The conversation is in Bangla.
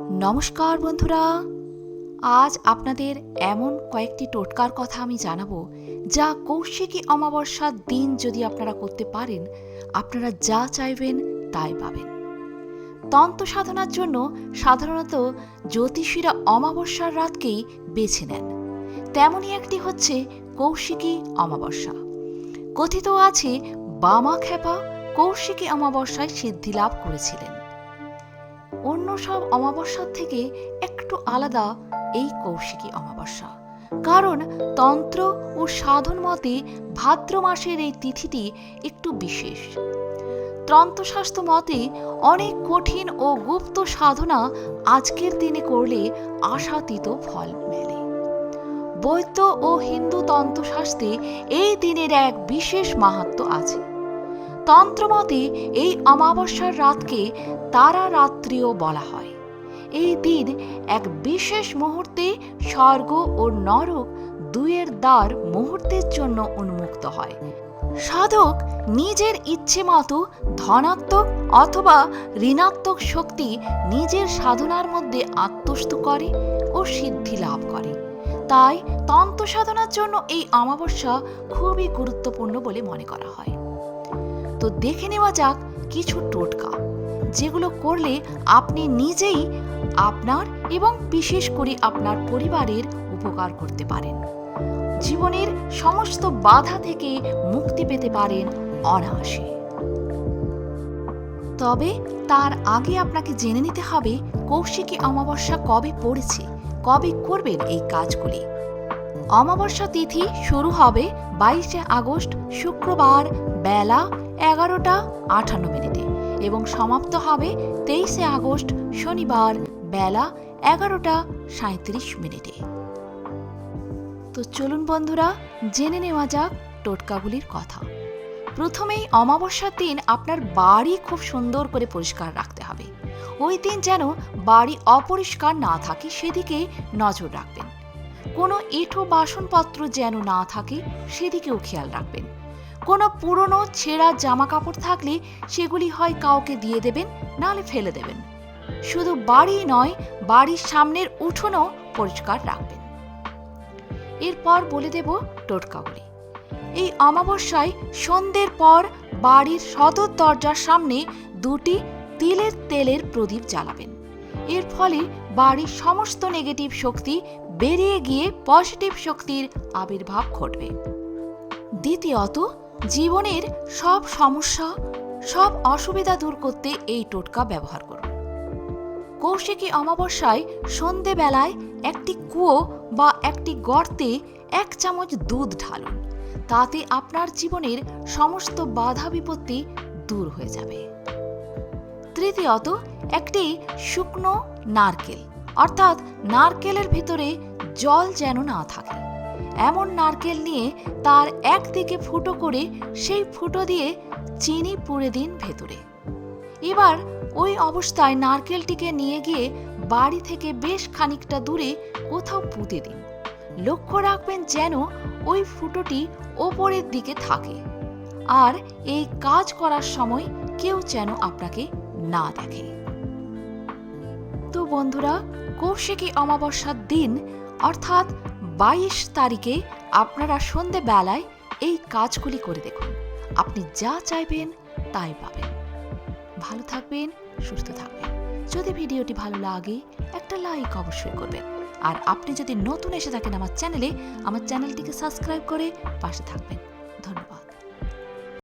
নমস্কার বন্ধুরা। আজ আপনাদের এমন কয়েকটি টোটকার কথা আমি জানাব, যা কৌশিকী অমাবস্যার দিন যদি আপনারা করতে পারেন, আপনারা যা চাইবেন তাই পাবেন। তন্ত্র সাধনার জন্য সাধারণত জ্যোতিষীরা অমাবস্যার রাতকেই বেছে নেন। তেমনই একটি হচ্ছে কৌশিকী অমাবস্যা। কথিত আছে বামা খেপা কৌশিকী অমাবস্যায় সিদ্ধি লাভ করেছিলেন। অন্য সব অমাবস্যার থেকে একটু আলাদা এই কৌশিকী অমাবস্যা। কারণ তন্ত্র ও সাধন মতে ভাদ্র মাসের এই তিথিটি একটু বিশেষ। তন্ত্রশাস্ত্র মতে অনেক কঠিন ও গুপ্ত সাধনা আজকের দিনে করলে আশাতীত ফল মেলে। বৈদ্য ও হিন্দু তন্ত্রশাস্ত্রে এই দিনের এক বিশেষ মাহাত্ম আছে। তন্ত্রমতে এই অমাবস্যার রাতকে তারা রাত্রিও বলা হয়। এই দিন এক বিশেষ মুহূর্তে স্বর্গ ও নরক দুয়ের দ্বার মুহূর্তের জন্য উন্মুক্ত হয়। সাধক নিজের ইচ্ছে মতো ধনাত্মক অথবা ঋণাত্মক শক্তি নিজের সাধনার মধ্যে আত্মস্থ করে ও সিদ্ধি লাভ করে। তাই তন্ত্র সাধনার জন্য এই অমাবস্যা খুবই গুরুত্বপূর্ণ বলে মনে করা হয়। তো দেখে নেওয়া যাক কিছু টোটকা, যেগুলো করলে আপনি নিজেই আপনার এবং বিশেষ করে আপনার পরিবারের উপকার করতে পারেন। জীবনের সমস্ত বাধা থেকে মুক্তি পেতে পারেন অনায়াসে। তবে তার আগে আপনাকে জেনে নিতে হবে কৌশিকী অমাবস্যা কবে পড়েছে, কবে করবেন এই কাজগুলি। অমাবস্যা তিথি শুরু হবে বাইশে আগস্ট শুক্রবার বেলা এগারোটা আটান্ন মিনিটে এবং সমাপ্ত হবে তেইশে আগস্ট শনিবার বেলা এগারোটা সাঁত্রিশ মিনিটে। তো চলুন বন্ধুরা, জেনে নেওয়া যাক টোটকাগুলির কথা। প্রথমেই অমাবস্যার দিন আপনার বাড়ি খুব সুন্দর করে পরিষ্কার রাখতে হবে। ওই দিন যেন বাড়ি অপরিষ্কার না থাকে, সেদিকে নজর রাখবেন। কোনো এঁঠো বাসনপত্র যেন না থাকে, সেদিকেও খেয়াল রাখবেন। কোনো পুরনো, ছেঁড়া জামা কাপড় থাকলে সেগুলি হয় কাউকে দিয়ে দেবেন, নাহলে ফেলে দেবেন। শুধু বাড়ি নয়, বাড়ির সামনের উঠোনও পরিষ্কার রাখবেন। এরপর বলে দেব টোটকাগুলি। এই অমাবস্যায় সন্ধ্যের পর বাড়ির সদর দরজার সামনে দুটি তিলের তেলের প্রদীপ জ্বালাবেন। এর ফলে বাড়ির সমস্ত নেগেটিভ শক্তি বেরিয়ে গিয়ে পজিটিভ শক্তির আবির্ভাব ঘটবে। দ্বিতীয়ত জীবনের সব সমস্যা, সব অসুবিধা দূর করতে এই টোটকা ব্যবহার করুন। কৌশিকী অমাবস্যায় সন্ধেবেলায় একটি কুয়ো বা একটি গর্তে এক চামচ দুধ ঢালুন। তাতে আপনার জীবনের সমস্ত বাধা বিপত্তি দূর হয়ে যাবে। তৃতীয়ত, একটি শুকনো নারকেল, অর্থাৎ নারকেলের ভিতরে জল যেন না থাকে। এমন নারকেল নিয়ে তার একদিকে ফুটো করে সেই ফুটো দিয়ে চিনি পুড়ে দিন ভেতরে। এবার ওই অবস্থায় নারকেলটিকে নিয়ে গিয়ে বাড়ি থেকে বেশ খানিকটা দূরে কোথাও পুঁতে দিন। লক্ষ্য রাখবেন যেন ওই ফুটোটি ওপরের দিকে থাকে। আর এই কাজ করার সময় কেউ যেন আপনাকে না দেখে। তো বন্ধুরা, কৌশিকী অমাবস্যার দিন, অর্থাৎ বাইশ তারিখে আপনারা সন্ধেবেলায় এই কাজগুলি করে দেখুন। আপনি যা চাইবেন তাই পাবেন। ভালো থাকবেন, সুস্থ থাকবেন। যদি ভিডিওটি ভালো লাগে, একটা লাইক অবশ্যই করবেন। আর আপনি যদি নতুন এসে থাকেন আমার চ্যানেলে, আমার চ্যানেলটিকে সাবস্ক্রাইব করে পাশে থাকবেন। ধন্যবাদ।